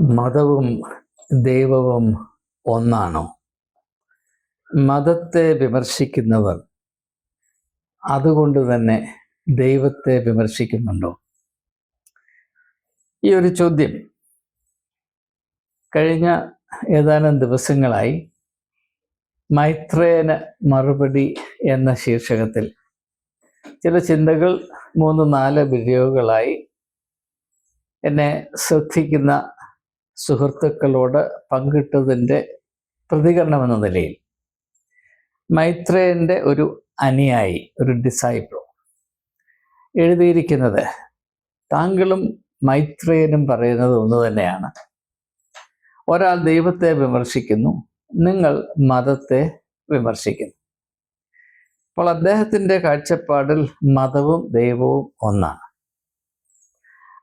മതവും ദൈവവും ഒന്നാണോ? മതത്തെ വിമർശിക്കുന്നവർ അതുകൊണ്ട് തന്നെ ദൈവത്തെ വിമർശിക്കുന്നുണ്ടോ? ഈ ഒരു ചോദ്യം. കഴിഞ്ഞ ഏതാനും ദിവസങ്ങളായി മൈത്രേന മറുപടി എന്ന ശീർഷകത്തിൽ ചില ചിന്തകൾ മൂന്ന് നാല് വീഡിയോകളായി എന്നെ ശ്രദ്ധിക്കുന്ന സുഹൃത്തുക്കളോട് പങ്കിട്ടതിന്റെ പ്രതികരണമെന്ന നിലയിൽ മൈത്രേയന്റെ ഒരു അനുയായി ഒരു ഡിസൈപ്പിൾ എഴുതിയിരിക്കുന്നത് താങ്കളും മൈത്രേയനും പറയുന്നത് ഒന്ന് തന്നെയാണ്. ഒരാൾ ദൈവത്തെ വിമർശിക്കുന്നു നിങ്ങൾ മതത്തെ വിമർശിക്കുന്നു. അപ്പോൾ അദ്ദേഹത്തിന്റെ കാഴ്ചപ്പാടിൽ മതവും ദൈവവും ഒന്നാണ്.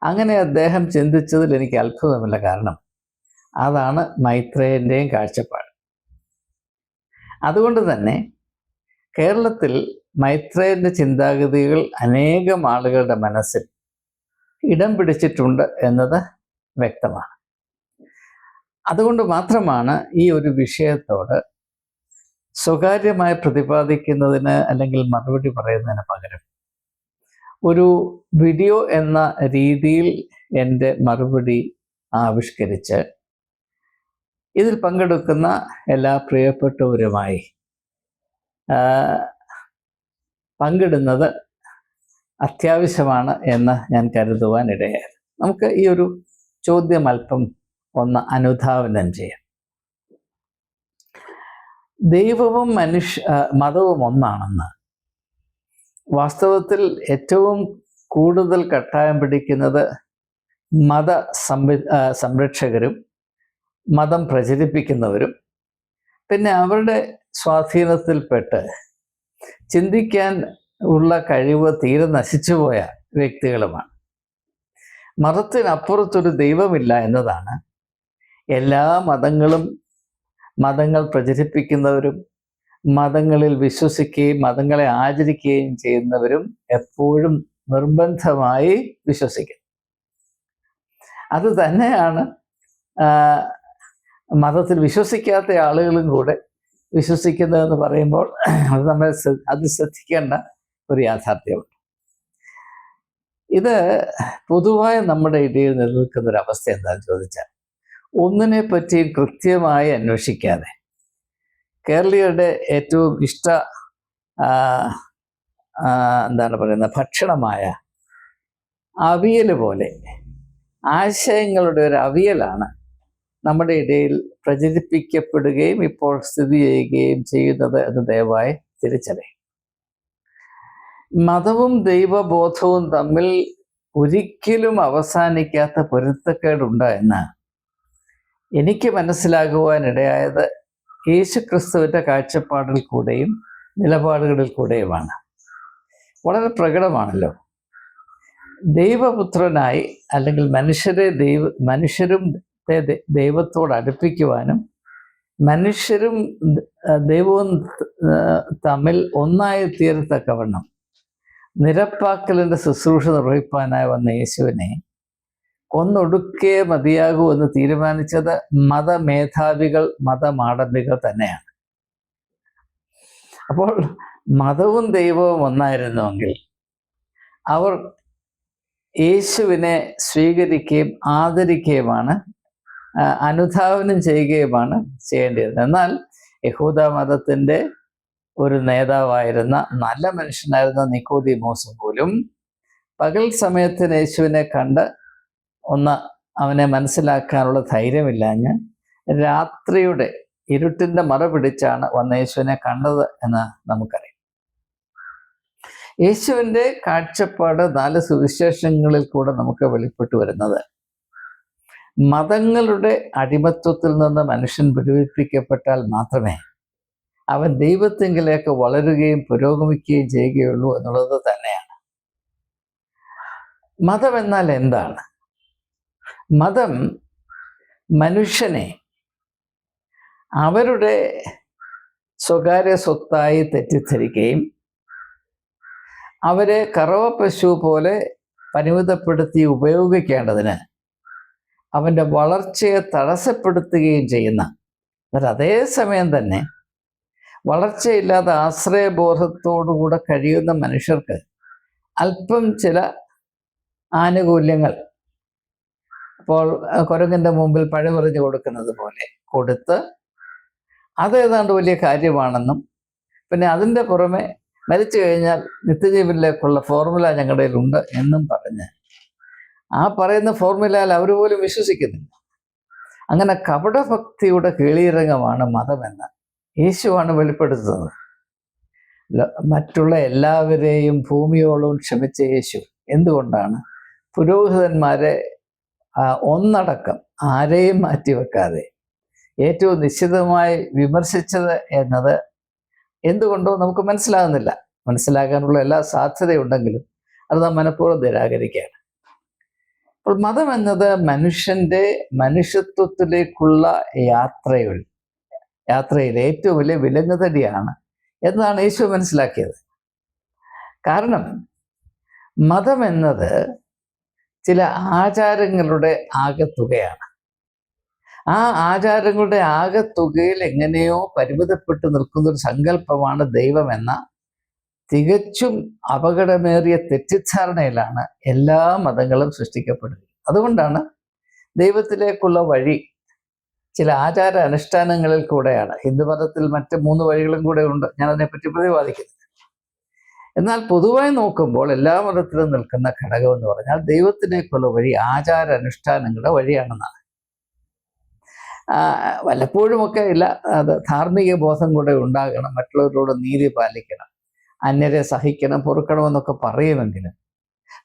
അങ്ങനെ അദ്ദേഹം ചിന്തിച്ചതിൽ എനിക്ക് അത്ഭുതമില്ല കാരണം അതാണ് മൈത്രേയന്റെയും കാഴ്ചപ്പാട്. അതുകൊണ്ട് തന്നെ കേരളത്തിൽ മൈത്രേയന്റെ ചിന്താഗതികൾ അനേകം ആളുകളുടെ മനസ്സിൽ ഇടം പിടിച്ചിട്ടുണ്ട് എന്നത് വ്യക്തമാണ്. അതുകൊണ്ട് മാത്രമാണ് ഈ ഒരു വിഷയത്തോട് സ്വകാര്യമായി പ്രതിപാദിക്കുന്നതിന് അല്ലെങ്കിൽ മറുപടി പറയുന്നതിന് പകരം ഒരു വീഡിയോ എന്ന രീതിയിൽ എന്റെ മറുപടി ആവിഷ്കരിച്ച് ഇതിൽ പങ്കെടുക്കുന്ന എല്ലാ പ്രിയപ്പെട്ടവരുമായി പങ്കിടുന്നത് അത്യാവശ്യമാണ് എന്ന് ഞാൻ കരുതുവാൻ ഇടയായി നമുക്ക് ഈ ഒരു ചോദ്യം അല്പം ഒന്ന് അനുധാവനം ചെയ്യാം. ദൈവവും മനുഷ്യ മതവും ഒന്നാണെന്ന് വാസ്തവത്തിൽ ഏറ്റവും കൂടുതൽ കട്ടായം പിടിക്കുന്നത് മത സംവി സംരക്ഷകരും മതം പ്രചരിപ്പിക്കുന്നവരും പിന്നെ അവരുടെ സ്വാധീനത്തിൽപ്പെട്ട് ചിന്തിക്കാൻ ഉള്ള കഴിവ് തീരെ നശിച്ചുപോയ വ്യക്തികളുമാണ്. മതത്തിനപ്പുറത്തൊരു ദൈവമില്ല എന്നതാണ് എല്ലാ മതങ്ങളും മതങ്ങൾ പ്രചരിപ്പിക്കുന്നവരും മതങ്ങളിൽ വിശ്വസിക്കുകയും മതങ്ങളെ ആചരിക്കുകയും ചെയ്യുന്നവരും എപ്പോഴും നിർബന്ധമായി വിശ്വസിക്കും അത് തന്നെയാണ് മതത്തിൽ വിശ്വസിക്കാത്ത ആളുകളും കൂടെ വിശ്വസിക്കുന്നതെന്ന് പറയുമ്പോൾ അത് നമ്മൾ അത് ശ്രദ്ധിക്കേണ്ട ഒരു യാഥാർത്ഥ്യമുണ്ട്. ഇത് പൊതുവായി നമ്മുടെ ഇടയിൽ നിലനിൽക്കുന്ന ഒരു അവസ്ഥ എന്താണെന്ന് ചോദിച്ചാൽ ഒന്നിനെ പറ്റി കൃത്യമായി അന്വേഷിക്കാതെ കേരളീയരുടെ ഏറ്റവും ഇഷ്ട എന്താണ് പറയുന്നത് ഭക്ഷണമായ അവിയൽ പോലെ ആശയങ്ങളുടെ ഒരു അവിയലാണ് നമ്മുടെ ഇടയിൽ പ്രചരിപ്പിക്കപ്പെടുകയും ഇപ്പോൾ സ്ഥിതി ചെയ്യുകയും ചെയ്യുന്നത് എന്ന് ദയവായി തിരിച്ചറിയും. മതവും ദൈവബോധവും തമ്മിൽ ഒരിക്കലും അവസാനിക്കാത്ത പൊരുത്തക്കേടുണ്ട് എന്ന് എനിക്ക് മനസ്സിലാകുവാനിടയായത് യേശു ക്രിസ്തുവിന്റെ കാഴ്ചപ്പാടിൽ കൂടെയും നിലപാടുകളിൽ കൂടെയുമാണ്. വളരെ പ്രകടമാണല്ലോ. ദൈവപുത്രനായി അല്ലെങ്കിൽ മനുഷ്യരെ ദൈവ മനുഷ്യരും ദൈവത്തോട് അടുപ്പിക്കുവാനും മനുഷ്യരും ദൈവവും തമ്മിൽ ഒന്നായി തീരത്തക്കവണ്ണം നിരപ്പാക്കലിന്റെ ശുശ്രൂഷ നിർവഹിപ്പാനായി വന്ന യേശുവിനെ കൊന്നൊടുക്കേ മതിയാകൂ എന്ന് തീരുമാനിച്ചത് മതമേധാവികൾ മതമാടമ്പികൾ തന്നെയാണ്. അപ്പോൾ മതവും ദൈവവും ഒന്നായിരുന്നുവെങ്കിൽ അവർ യേശുവിനെ സ്വീകരിക്കുകയും ആദരിക്കുകയുമാണ് അനുധാവനം ചെയ്യുകയുമാണ് ചെയ്യേണ്ടിയിരുന്നത്. എന്നാൽ യഹൂദ മതത്തിന്റെ ഒരു നേതാവായിരുന്ന നല്ല മനുഷ്യനായിരുന്ന നിക്കോദി മോസം പോലും പകൽ സമയത്തിന് യേശുവിനെ കണ്ട് ഒന്ന് അവനെ മനസ്സിലാക്കാനുള്ള ധൈര്യമില്ലാഞ്ഞ് രാത്രിയുടെ ഇരുട്ടിന്റെ മറ പിടിച്ചാണ് വന്ന യേശുവിനെ കണ്ടത് എന്ന് നമുക്കറിയാം. യേശുവിന്റെ കാഴ്ചപ്പാട് നാല് സുവിശേഷങ്ങളിൽ കൂടെ നമുക്ക് വെളിപ്പെട്ടു വരുന്നത്. മതങ്ങളുടെ അടിമത്വത്തിൽ നിന്ന് മനുഷ്യൻ വിടുവിപ്പിക്കപ്പെട്ടാൽ മാത്രമേ അവൻ ദൈവത്തെങ്കിലേക്ക് വളരുകയും പുരോഗമിക്കുകയും ചെയ്യുകയുള്ളൂ എന്നുള്ളത് തന്നെയാണ്. മതം എന്നാൽ എന്താണ്? മതം മനുഷ്യനെ അവരുടെ സ്വകാര്യ സ്വത്തായി തെറ്റിദ്ധരിക്കുകയും അവരെ കറവ പശു പോലെ പരിമിതപ്പെടുത്തി ഉപയോഗിക്കേണ്ടതിന് അവന്റെ വളർച്ചയെ തടസ്സപ്പെടുത്തുകയും ചെയ്യുന്ന എന്നാൽ അതേസമയം തന്നെ വളർച്ചയില്ലാതെ ആശ്രയബോധത്തോടുകൂടെ കഴിയുന്ന മനുഷ്യർക്ക് അല്പം ചില ആനുകൂല്യങ്ങൾ അപ്പോൾ കുരങ്ങന്റെ മുമ്പിൽ പഴമറിഞ്ഞു കൊടുക്കുന്നത് പോലെ കൊടുത്ത് അത് ഏതാണ്ട് വലിയ കാര്യമാണെന്നും പിന്നെ അതിന്റെ പുറമെ മരിച്ചു കഴിഞ്ഞാൽ നിത്യജീവനിലേക്കുള്ള ഫോർമുല ഞങ്ങളുടെ കയ്യിലുണ്ട് എന്നും പറഞ്ഞ്. ആ പറയുന്ന ഫോർമുലയിൽ അവർ പോലും വിശ്വസിക്കുന്നില്ല. അങ്ങനെ കപടഭക്തിയുടെ കീളിയിറങ്ങമാണ് മതമെന്ന് യേശുവാണ് വെളിപ്പെടുത്തുന്നത്. മറ്റുള്ള എല്ലാവരെയും ഭൂമിയോളവും ക്ഷമിച്ച യേശു എന്തുകൊണ്ടാണ് പുരോഹിതന്മാരെ ഒന്നടക്കം ആരെയും മാറ്റിവെക്കാതെ ഏറ്റവും നിശ്ചിതമായി വിമർശിച്ചത് എന്നത് എന്തുകൊണ്ടോ നമുക്ക് മനസ്സിലാകുന്നില്ല. മനസ്സിലാകാനുള്ള എല്ലാ സാധ്യതയുണ്ടെങ്കിലും അത് നാം മനഃപൂർവം നിരാകരിക്കുകയാണ്. അപ്പോൾ മതം എന്നത് മനുഷ്യന്റെ മനുഷ്യത്വത്തിലേക്കുള്ള യാത്രയിൽ യാത്രയിൽ ഏറ്റവും വലിയ വിലങ്ങുതടിയാണ് എന്നാണ് യേശു മനസ്സിലാക്കിയത്. കാരണം മതം എന്നത് ചില ആചാരങ്ങളുടെ ആകെത്തുകയാണ്. ആ ആചാരങ്ങളുടെ ആകെത്തുകയിൽ എങ്ങനെയോ പരിമിതപ്പെട്ടു നിൽക്കുന്ന ഒരു സങ്കല്പമാണ് ദൈവമെന്ന തികച്ചും അപകടമേറിയ തെറ്റിദ്ധാരണയിലാണ് എല്ലാ മതങ്ങളും സൃഷ്ടിക്കപ്പെടുന്നത്. അതുകൊണ്ടാണ് ദൈവത്തിലേക്കുള്ള വഴി ചില ആചാര അനുഷ്ഠാനങ്ങളിൽ കൂടെയാണ്. ഹിന്ദു മതത്തിൽ മറ്റ് മൂന്ന് വഴികളും കൂടെ ഉണ്ട്. ഞാൻ അതിനെപ്പറ്റി പ്രതിപാദിക്കുന്നത് എന്നാൽ പൊതുവായി നോക്കുമ്പോൾ എല്ലാ മതത്തിലും നിൽക്കുന്ന ഘടകം എന്ന് പറഞ്ഞാൽ ദൈവത്തിനേക്കുള്ള വഴി ആചാര അനുഷ്ഠാനങ്ങളുടെ വഴിയാണെന്നാണ് വല്ലപ്പോഴുമൊക്കെ ഇല്ല അത് ധാർമ്മിക ബോധം കൂടെ ഉണ്ടാകണം മറ്റുള്ളവരോട് നീതി പാലിക്കണം അന്യരെ സഹിക്കണം പൊറുക്കണമെന്നൊക്കെ പറയുമെങ്കിലും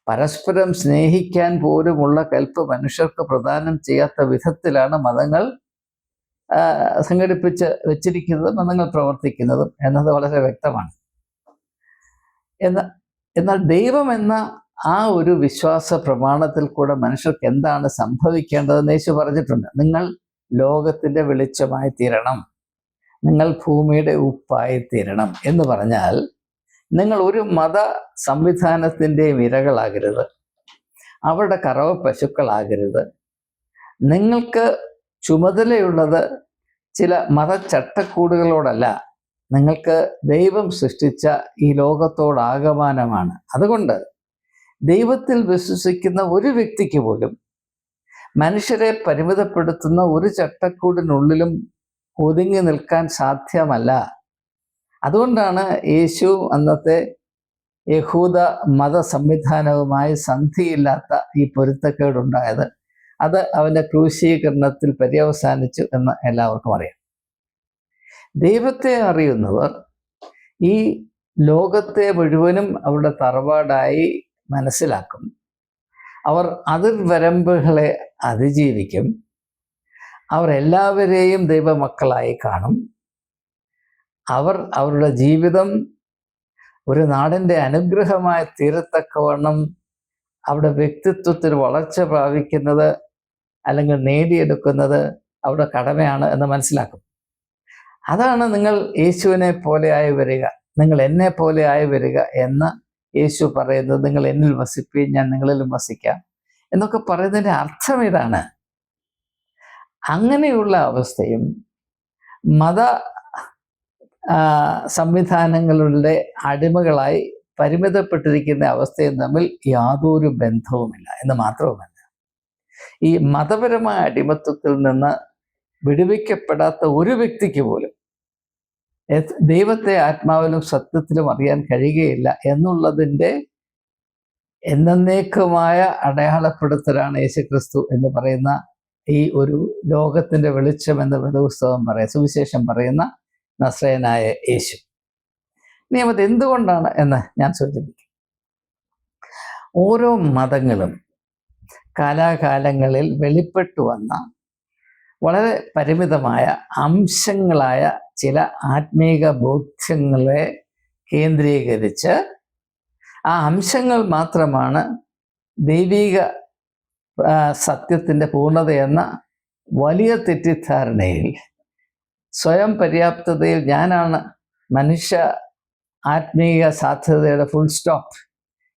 പരസ്പരം സ്നേഹിക്കാൻ പോലുമുള്ള കൽപ്പ് മനുഷ്യർക്ക് പ്രദാനം ചെയ്യാത്ത വിധത്തിലാണ് മതങ്ങൾ സംഘടിപ്പിച്ച് വെച്ചിരിക്കുന്നതും മതങ്ങൾ പ്രവർത്തിക്കുന്നതും എന്നത് വളരെ വ്യക്തമാണ്. എന്ന എന്നാൽ ദൈവം എന്ന ആ ഒരു വിശ്വാസ പ്രമാണത്തിൽ കൂടെ മനുഷ്യർക്ക് എന്താണ് സംഭവിക്കേണ്ടതെന്ന് യേശു പറഞ്ഞിട്ടുണ്ട്. നിങ്ങൾ ലോകത്തിന്റെ വെളിച്ചമായി തീരണം. നിങ്ങൾ ഭൂമിയുടെ ഉപ്പായി തീരണം എന്ന് പറഞ്ഞാൽ നിങ്ങൾ ഒരു മത സംവിധാനത്തിന്റെയും ഇരകളാകരുത് അവരുടെ കറവ പശുക്കളാകരുത്. നിങ്ങൾക്ക് ചുമതലയുള്ളത് ചില മതചട്ടക്കൂടുകളോടല്ല നിങ്ങൾക്ക് ദൈവം സൃഷ്ടിച്ച ഈ ലോകത്തോടാകമാനമാണ്. അതുകൊണ്ട് ദൈവത്തിൽ വിശ്വസിക്കുന്ന ഒരു വ്യക്തിക്ക് പോലും മനുഷ്യരെ പരിമിതപ്പെടുത്തുന്ന ഒരു ചട്ടക്കൂടിനുള്ളിലും ഒതുങ്ങി നിൽക്കാൻ സാധ്യമല്ല. അതുകൊണ്ടാണ് യേശു അന്നത്തെ യഹൂദ മത സംവിധാനവുമായി സന്ധിയില്ലാത്ത ഈ പൊരുത്തക്കേടുണ്ടായത്. അത് അവന്റെ ക്രൂശീകരണത്തിൽ പര്യവസാനിച്ചു എന്ന് എല്ലാവർക്കും അറിയാം. ദൈവത്തെ അറിയുന്നവർ ഈ ലോകത്തെ മുഴുവനും അവരുടെ തറവാടായി മനസ്സിലാക്കും. അവർ അതിർവരമ്പുകളെ അതിജീവിക്കും. അവർ എല്ലാവരെയും ദൈവമക്കളായി കാണും. അവർ അവരുടെ ജീവിതം ഒരു നാടിന്റെ അനുഗ്രഹമായി തീരത്തക്കവണ്ണം അവിടെ വ്യക്തിത്വത്തിൽ വളർച്ച പ്രാപിക്കുന്നത് അല്ലെങ്കിൽ നേടിയെടുക്കുന്നത് അവരുടെ കടമയാണ് എന്ന് മനസ്സിലാക്കും. അതാണ് നിങ്ങൾ യേശുവിനെ പോലെ ആയി വരിക. നിങ്ങൾ എന്നെ പോലെ ആയി വരിക എന്ന് യേശു പറയുന്നത് നിങ്ങൾ എന്നിൽ വസിപ്പീൻ ഞാൻ നിങ്ങളിലും വസിക്കാം എന്നൊക്കെ പറയുന്നതിന്റെ അർത്ഥം ഇതാണ്. അങ്ങനെയുള്ള അവസ്ഥയും മത സംവിധാനങ്ങളുടെ അടിമകളായി പരിമിതപ്പെട്ടിരിക്കുന്ന അവസ്ഥയും തമ്മിൽ യാതൊരു ബന്ധവുമില്ല എന്ന് മാത്രവുമല്ല. ഈ മതപരമായ അടിമത്വത്തിൽ നിന്ന് വിടുവിക്കപ്പെടാത്ത ഒരു വ്യക്തിക്ക് പോലും ദൈവത്തെ ആത്മാവിലും സത്യത്തിലും അറിയാൻ കഴിയുകയില്ല എന്നുള്ളതിന്റെ എന്നേക്കുമായ അടയാളപ്പെടുത്തലാണ് യേശുക്രിസ്തു എന്ന് പറയുന്ന ഈ ഒരു ലോകത്തിന്റെ വെളിച്ചം എന്ന വേദപുസ്തകം പറയാം സുവിശേഷം പറയുന്ന നസ്രയനായ യേശു. നിയമത് എന്തുകൊണ്ടാണ് എന്ന് ഞാൻ സൂചിപ്പിക്കും. ഓരോ മതങ്ങളും കാലാകാലങ്ങളിൽ വെളിപ്പെട്ടു വന്ന വളരെ പരിമിതമായ അംശങ്ങളായ ചില ആത്മീക ബോധ്യങ്ങളെ കേന്ദ്രീകരിച്ച് ആ അംശങ്ങൾ മാത്രമാണ് ദൈവിക സത്യത്തിന്റെ പൂർണതയെന്ന വലിയ തെറ്റിദ്ധാരണയിൽ. സ്വയം പര്യാപ്തതയിൽ ഞാനാണ് മനുഷ്യ ആത്മീയ സാധ്യതയുടെ ഫുൾ സ്റ്റോപ്പ്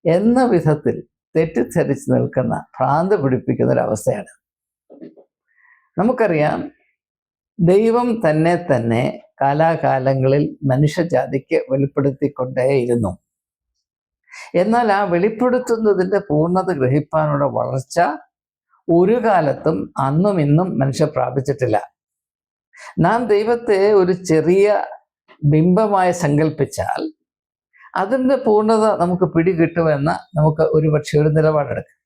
എന്ന വിധത്തിൽ തെറ്റിദ്ധരിച്ച് നിൽക്കുന്ന ഭ്രാന്ത് പിടിപ്പിക്കുന്ന ഒരവസ്ഥയാണ്. നമുക്കറിയാം ദൈവം തന്നെ തന്നെ കാലാകാലങ്ങളിൽ മനുഷ്യജാതിക്ക് വെളിപ്പെടുത്തിക്കൊണ്ടേയിരുന്നു. എന്നാൽ ആ വെളിപ്പെടുത്തുന്നതിന്റെ പൂർണത ഗ്രഹിപ്പാനുള്ള വളർച്ച ഒരു കാലത്തും അന്നും ഇന്നും മനുഷ്യ പ്രാപിച്ചിട്ടില്ല. നാം ദൈവത്തെ ഒരു ചെറിയ ബിംബമായി സങ്കല്പിച്ചാൽ അതിന്റെ പൂർണത നമുക്ക് പിടികിട്ടുമെന്ന് നമുക്ക് ഒരുപക്ഷെ ഒരു നിലപാടെടുക്കാം.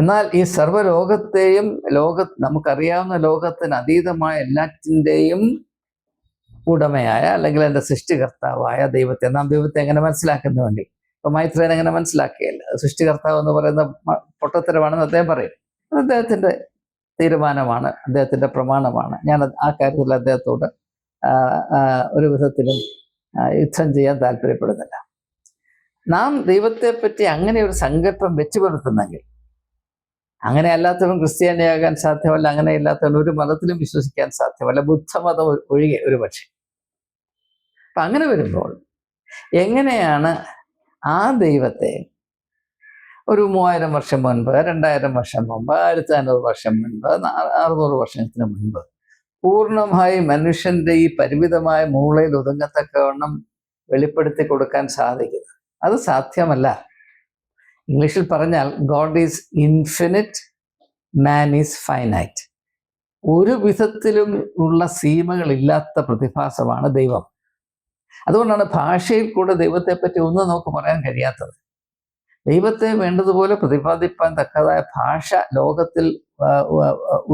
എന്നാൽ ഈ സർവലോകത്തെയും ലോക നമുക്കറിയാവുന്ന ലോകത്തിന് അതീതമായ എല്ലാറ്റിന്റെയും ഉടമയായ അല്ലെങ്കിൽ എന്റെ സൃഷ്ടികർത്താവായ ദൈവത്തെ നാം ദൈവത്തെ എങ്ങനെ മനസ്സിലാക്കുന്നുവെങ്കിൽ? ഇപ്പൊ മൈത്രേൻ എങ്ങനെ മനസ്സിലാക്കിയല്ല? സൃഷ്ടികർത്താവ് എന്ന് പറയുന്ന പൊട്ടത്തരമാണെന്ന് അദ്ദേഹം പറയും. അത് അദ്ദേഹത്തിന്റെ തീരുമാനമാണ് അദ്ദേഹത്തിന്റെ പ്രമാണമാണ്. ഞാൻ ആ കാര്യത്തിൽ അദ്ദേഹത്തോട് ഒരു വിധത്തിലും യുദ്ധം ചെയ്യാൻ താല്പര്യപ്പെടുന്നില്ല. നാം ദൈവത്തെ പറ്റി അങ്ങനെ ഒരു സങ്കല്പം വെച്ചു പുലർത്തുന്നെങ്കിൽ അങ്ങനെ അല്ലാത്തവൻ ക്രിസ്ത്യാനിയാകാൻ സാധ്യമല്ല അങ്ങനെ ഇല്ലാത്തവൻ ഒരു മതത്തിലും വിശ്വസിക്കാൻ സാധ്യമല്ല. ബുദ്ധമതം ഒഴികെ ഒരു പക്ഷേ. അപ്പൊ അങ്ങനെ വരുമ്പോൾ എങ്ങനെയാണ് ആ ദൈവത്തെ ഒരു മൂവായിരം വർഷം മുൻപ് രണ്ടായിരം വർഷം മുമ്പ് ആയിരത്തി അഞ്ഞൂറ് വർഷം മുൻപ് അറുന്നൂറ് വർഷത്തിന് മുൻപ് പൂർണമായി മനുഷ്യന്റെ ഈ പരിമിതമായ മൂളയിൽ ഒതുങ്ങത്തക്കവണ്ണം വെളിപ്പെടുത്തി കൊടുക്കാൻ സാധിക്കുന്നത്? അത് സാധ്യമല്ല. ഇംഗ്ലീഷിൽ പറഞ്ഞാൽ god is infinite man is finite. ഒരു വിധത്തിലും ഉള്ള സീമകളില്ലാത്ത പ്രതിഭാസമാണ് ദൈവം. അതുകൊണ്ടാണ് ഭാഷയിൽ കൂടെ ദൈവത്തെ പറ്റി ഒന്നും നമുക്ക് പറയാൻ കഴിയാത്തത്. ദൈവത്തെ വേണ്ടതുപോലെ പ്രതിപാദിപ്പാൻ തക്കതായ ഭാഷ ലോകത്തിൽ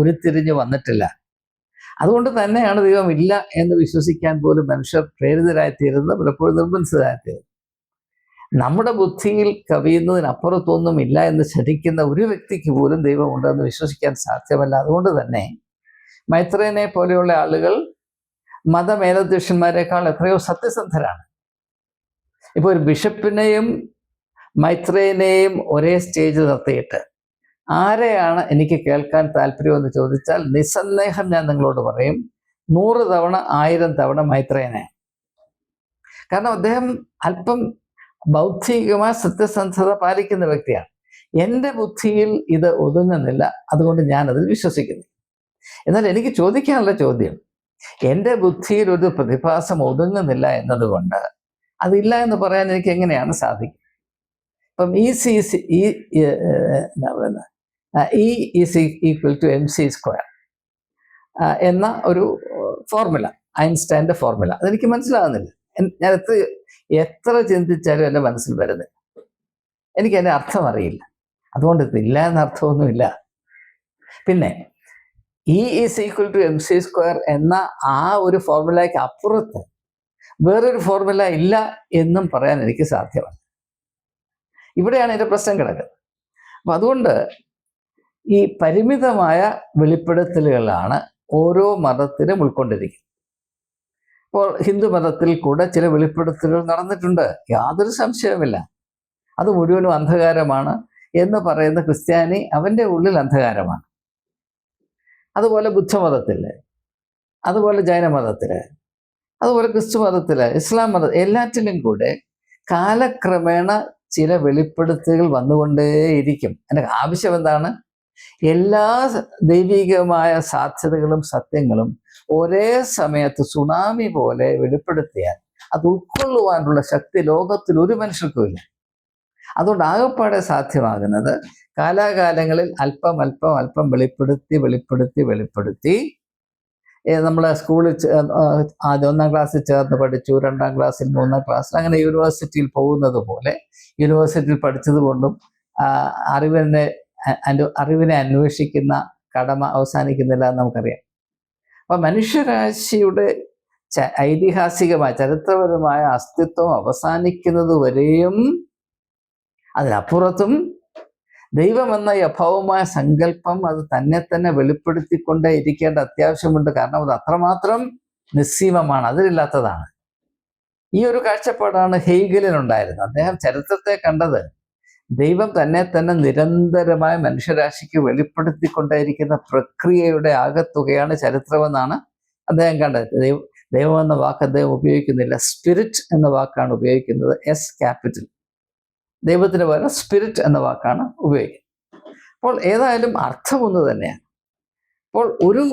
ഉരുത്തിരിഞ്ഞ് വന്നിട്ടില്ല. അതുകൊണ്ട് തന്നെയാണ് ദൈവം ഇല്ല എന്ന് വിശ്വസിക്കാൻ പോലും മനുഷ്യർ പ്രേരിതരായിത്തീരുന്നത് പലപ്പോഴും നിർബന്ധിതരായിത്തീരുന്നത്. നമ്മുടെ ബുദ്ധിയിൽ കവിയുന്നതിനപ്പുറത്തൊന്നും ഇല്ല എന്ന് ശഠിക്കുന്ന ഒരു വ്യക്തിക്ക് പോലും ദൈവമുണ്ടെന്ന് വിശ്വസിക്കാൻ സാധ്യമല്ല. അതുകൊണ്ട് തന്നെ മൈത്രേനെ പോലെയുള്ള ആളുകൾ മതമേലധ്യക്ഷന്മാരെക്കാൾ എത്രയോ സത്യസന്ധരാണ്. ഇപ്പോൾ ഒരു ബിഷപ്പിനെയും മൈത്രേനെയും ഒരേ സ്റ്റേജിൽ നിർത്തിയിട്ട് ആരെയാണ് എനിക്ക് കേൾക്കാൻ താല്പര്യമെന്ന് ചോദിച്ചാൽ നിസ്സന്ദേഹം ഞാൻ നിങ്ങളോട് പറയും നൂറ് തവണ ആയിരം തവണ മൈത്രേനെ. കാരണം അദ്ദേഹം അല്പം ബൗദ്ധികമായ സത്യസന്ധത പാലിക്കുന്ന വ്യക്തിയാണ്. എന്റെ ബുദ്ധിയിൽ ഇത് ഒതുങ്ങുന്നില്ല. അതുകൊണ്ട് ഞാൻ അതിൽ വിശ്വസിക്കുന്നു. എന്നാൽ എനിക്ക് ചോദിക്കാനുള്ള ചോദ്യം എന്റെ ബുദ്ധിയിൽ ഒരു പ്രതിഭാസം ഒതുങ്ങുന്നില്ല എന്നതുകൊണ്ട് അതില്ല എന്ന് പറയാൻ എനിക്ക് എങ്ങനെയാണ് സാധിക്കുക? ഇപ്പം ഇ സി ഏഹ്, എന്താ പറയുന്നത് E is equal to M C square എന്ന ഒരു ഫോർമുല ഐൻസ്റ്റൈന്റെ ഫോർമുല അതെനിക്ക് മനസ്സിലാകുന്നില്ല. ഞാൻ എത്ര എത്ര ചിന്തിച്ചാലും എന്റെ മനസ്സിൽ വരുന്നില്ല എനിക്ക് അതിന്റെ അർത്ഥം അറിയില്ല. അതുകൊണ്ട് ഇതില്ല എന്ന അർത്ഥമൊന്നുമില്ല പിന്നെ E is equal to M C square എന്ന ആ ഒരു ഫോർമുലയ്ക്ക് അപ്പുറത്ത് വേറൊരു ഫോർമുല ഇല്ല എന്നും പറയാൻ എനിക്ക് സാധ്യമല്ല. ഇവിടെയാണ് എന്റെ പ്രശ്നം കിടക്കുന്നത്. അപ്പം അതുകൊണ്ട് ഈ പരിമിതമായ വെളിപ്പെടുത്തലുകളാണ് ഓരോ മതത്തിലും ഉൾക്കൊണ്ടിരിക്കുന്നത്. ഇപ്പോൾ ഹിന്ദു മതത്തിൽ കൂടെ ചില വെളിപ്പെടുത്തലുകൾ നടന്നിട്ടുണ്ട്. യാതൊരു സംശയവുമില്ല. അത് മുഴുവനും അന്ധകാരമാണ് എന്ന് പറയുന്ന ക്രിസ്ത്യാനി അവന്റെ ഉള്ളിൽ അന്ധകാരമാണ്. അതുപോലെ ബുദ്ധമതത്തിൽ അതുപോലെ ജൈനമതത്തിൽ അതുപോലെ ക്രിസ്തു മതത്തിൽ ഇസ്ലാം മത എല്ലാറ്റിലും കൂടെ കാലക്രമേണ ചില വെളിപ്പെടുത്തലുകൾ വന്നുകൊണ്ടേയിരിക്കും. എന്റെ ആവശ്യം എന്താണ്? എല്ലാ ദൈവികമായ സാധ്യതകളും സത്യങ്ങളും ഒരേ സമയത്ത് സുനാമി പോലെ വെളിപ്പെടുത്തിയാൽ അത് ഉൾക്കൊള്ളുവാനുള്ള ശക്തി ലോകത്തിൽ ഒരു മനുഷ്യർക്കും ഇല്ല അതുകൊണ്ട് ആകപ്പാടെ സാധ്യമാകുന്നത് കാലാകാലങ്ങളിൽ അല്പം അല്പം അല്പം വെളിപ്പെടുത്തി വെളിപ്പെടുത്തി വെളിപ്പെടുത്തി. നമ്മൾ സ്കൂളിൽ ആദ്യം ഒന്നാം ക്ലാസ്സിൽ ചേർന്ന് പഠിച്ചു രണ്ടാം ക്ലാസ്സിൽ മൂന്നാം ക്ലാസ്സിൽ അങ്ങനെ യൂണിവേഴ്സിറ്റിയിൽ പോകുന്നത് പോലെ യൂണിവേഴ്സിറ്റിയിൽ പഠിച്ചത് കൊണ്ടും അറിവിനെ അറിവിനെ അന്വേഷിക്കുന്ന കടമ അവസാനിക്കുന്നില്ല എന്ന് നമുക്കറിയാം. അപ്പൊ മനുഷ്യരാശിയുടെ ഐതിഹാസികമായ ചരിത്രപരമായ അസ്തിത്വം അവസാനിക്കുന്നത് വരെയും അതിനപ്പുറത്തും ദൈവം എന്ന ഈ അഭാവമായ സങ്കല്പം അത് തന്നെ തന്നെ വെളിപ്പെടുത്തിക്കൊണ്ടേ ഇരിക്കേണ്ട അത്യാവശ്യമുണ്ട്. കാരണം അത് അത്രമാത്രം നിസ്സീമമാണ് അതിലില്ലാത്തതാണ്. ഈ ഒരു കാഴ്ചപ്പാടാണ് ഹെയ്ഗലിനുണ്ടായിരുന്നത്. അദ്ദേഹം ചരിത്രത്തെ കണ്ടത് ദൈവം തന്നെ തന്നെ നിരന്തരമായ മനുഷ്യരാശിക്ക് വെളിപ്പെടുത്തിക്കൊണ്ടേയിരിക്കുന്ന പ്രക്രിയയുടെ ആകത്തുകയാണ് ചരിത്രമെന്നാണ് അദ്ദേഹം കണ്ടത്. ദൈവം ദൈവം എന്ന വാക്ക് അദ്ദേഹം ഉപയോഗിക്കുന്നില്ല. സ്പിരിറ്റ് എന്ന വാക്കാണ് ഉപയോഗിക്കുന്നത്. എസ് ക്യാപിറ്റൽ ദൈവത്തിന് പകരം സ്പിരിറ്റ് എന്ന വാക്കാണ് ഉപയോഗിക്കുന്നത്. അപ്പോൾ ഏതായാലും അർത്ഥം ഒന്ന് തന്നെയാണ്. അപ്പോൾ ഒരു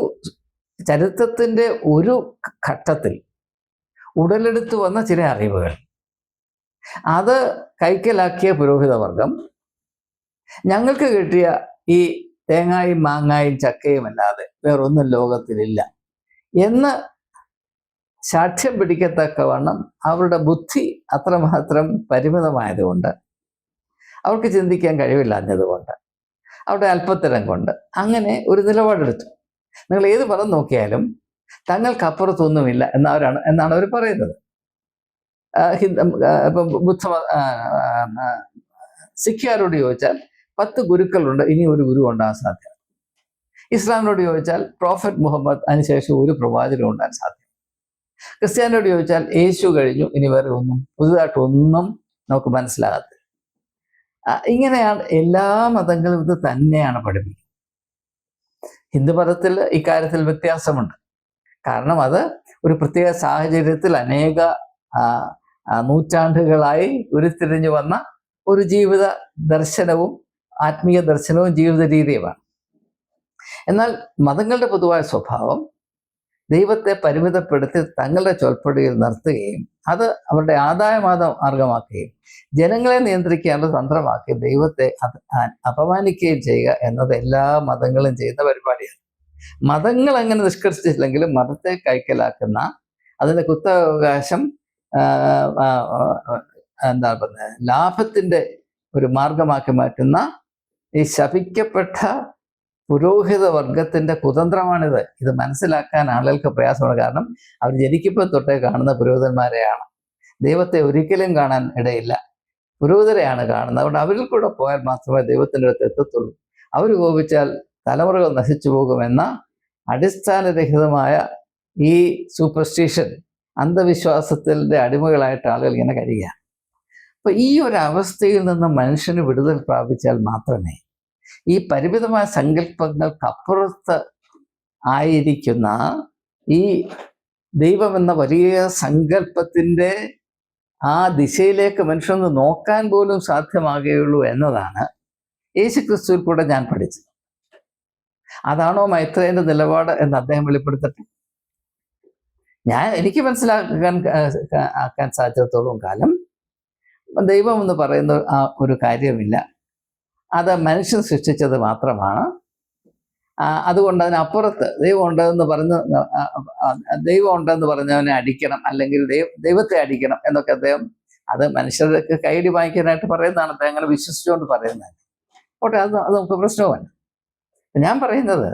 ചരിത്രത്തിന്റെ ഒരു ഘട്ടത്തിൽ ഉടലെടുത്തു വന്ന ചില അറിവുകൾ. അത് കൈക്കലാക്കിയ പുരോഹിതവർഗം ഞങ്ങൾക്ക് കിട്ടിയ ഈ തേങ്ങായും മാങ്ങായും ചക്കയും അല്ലാതെ വേറൊന്നും ലോകത്തിലില്ല എന്ന് സാക്ഷ്യം പിടിക്കത്തക്കവണ്ണം അവരുടെ ബുദ്ധി അത്രമാത്രം പരിമിതമായതുകൊണ്ട് അവർക്ക് ചിന്തിക്കാൻ കഴിവില്ലാഞ്ഞതുകൊണ്ട് അവരുടെ അല്പത്തരം കൊണ്ട് അങ്ങനെ ഒരു നിലപാടെടുത്തു. നിങ്ങൾ ഏത് പദം നോക്കിയാലും തങ്ങൾക്കപ്പുറത്തൊന്നുമില്ല എന്നവരാണ് എന്നാണ് അവർ പറയുന്നത്. ഇപ്പം ബുദ്ധ സിഖുകാരോട് ചോദിച്ചാൽ പത്ത് ഗുരുക്കളുണ്ട് ഇനി ഒരു ഗുരു ഉണ്ടാകാൻ സാധ്യത. ഇസ്ലാമിനോട് ചോദിച്ചാൽ പ്രോഫറ്റ് മുഹമ്മദ് അതിനുശേഷം ഒരു പ്രവാചകനും ഉണ്ടാകാൻ സാധ്യത. ക്രിസ്ത്യാനിയോട് ചോദിച്ചാൽ യേശു കഴിഞ്ഞു ഇനി വേറെ ഒന്നും പുതുതായിട്ട് ഒന്നും നമുക്ക് മനസ്സിലാകാത്ത ഇങ്ങനെയാണ് എല്ലാ മതങ്ങളും ഇത് തന്നെയാണ് പഠിപ്പിക്കുന്നത്. ഹിന്ദു മതത്തിൽ ഇക്കാര്യത്തിൽ വ്യത്യാസമുണ്ട്. കാരണം അത് ഒരു പ്രത്യേക സാഹചര്യത്തിൽ അനേക നൂറ്റാണ്ടുകളായി ഉരുത്തിരിഞ്ഞു വന്ന ഒരു ജീവിത ദർശനവും ആത്മീയ ദർശനവും ജീവിത രീതിയുമാണ്. എന്നാൽ മതങ്ങളുടെ പൊതുവായ സ്വഭാവം ദൈവത്തെ പരിമിതപ്പെടുത്തി തങ്ങളുടെ ചൊൽപ്പടിയിൽ നിർത്തുകയും അത് അവരുടെ ആദായമാത മാർഗമാക്കുകയും ജനങ്ങളെ നിയന്ത്രിക്കാനുള്ള തന്ത്രമാക്കി ദൈവത്തെ അപമാനിക്കുകയും ചെയ്യുക എന്നത് എല്ലാ മതങ്ങളും ചെയ്യുന്ന പരിപാടിയാണ്. മതങ്ങൾ അങ്ങനെ നിഷ്കർഷിച്ചില്ലെങ്കിലും മതത്തെ കൈക്കലാക്കുന്ന അതിന്റെ കുത്തവകാശം എന്താ പറയുന്നത് ലാഭത്തിന്റെ ഒരു മാർഗമാക്കി മാറ്റുന്ന ഈ ശപിക്കപ്പെട്ട പുരോഹിത വർഗത്തിന്റെ കുതന്ത്രമാണിത്. ഇത് മനസ്സിലാക്കാൻ ആളുകൾക്ക് പ്രയാസമാണ്. കാരണം അവർ ജനിക്കുമ്പോൾ തൊട്ടേ കാണുന്ന പുരോഹിതന്മാരെയാണ്. ദൈവത്തെ ഒരിക്കലും കാണാൻ ഇടയില്ല. പുരോഹിതരെയാണ് കാണുന്നത്. അതുകൊണ്ട് അവരിൽ കൂടെ പോയാൽ മാത്രമേ ദൈവത്തിന്റെ അടുത്ത് എത്തത്തുള്ളൂ. അവർ കോപിച്ചാൽ തലമുറകൾ നശിച്ചു പോകുമെന്ന അടിസ്ഥാനരഹിതമായ ഈ സൂപ്പർസ്റ്റിഷൻ അന്ധവിശ്വാസത്തിന്റെ അടിമകളായിട്ട് ആളുകൾ ഇങ്ങനെ കഴിയുകയാണ്. അപ്പോൾ ഈ ഒരു അവസ്ഥയിൽ നിന്ന് മനുഷ്യന് വിടുതൽ പ്രാപിച്ചാൽ മാത്രമേ ഈ പരിമിതമായ സങ്കല്പങ്ങൾക്കപ്പുറത്ത് ആയിരിക്കുന്ന ഈ ദൈവം എന്ന വലിയ സങ്കല്പത്തിന്റെ ആ ദിശയിലേക്ക് മനുഷ്യന് നോക്കാൻ പോലും സാധ്യമാകുകയുള്ളൂ എന്നതാണ് യേശു ക്രിസ്തുവിൽ കൂടെ ഞാൻ പഠിച്ചത്. അതാണോ മൈത്രേന്റെ നിലപാട് എന്ന് അദ്ദേഹം വെളിപ്പെടുത്തട്ടെ? ഞാൻ എനിക്ക് മനസ്സിലാക്കാൻ ആക്കാൻ സാധിച്ചിടത്തോളം കാലം ദൈവം എന്ന് പറയുന്ന ആ ഒരു കാര്യമില്ല. അത് മനുഷ്യൻ സൃഷ്ടിച്ചത് മാത്രമാണ്. അതുകൊണ്ട് അതിനപ്പുറത്ത് ദൈവം ഉണ്ടെന്ന് പറഞ്ഞ് ദൈവം ഉണ്ടെന്ന് പറഞ്ഞവനെ അടിക്കണം അല്ലെങ്കിൽ ദൈവ ദൈവത്തെ അടിക്കണം എന്നൊക്കെ അദ്ദേഹം അത് മനുഷ്യർക്ക് കൈയടി വാങ്ങിക്കാനായിട്ട് പറയുന്നതാണ്. അദ്ദേഹം വിശ്വസിച്ചുകൊണ്ട് പറയുന്നത് ഓട്ടെ അത് അത് നമുക്ക് പ്രശ്നവുമല്ല ഞാൻ പറയുന്നത്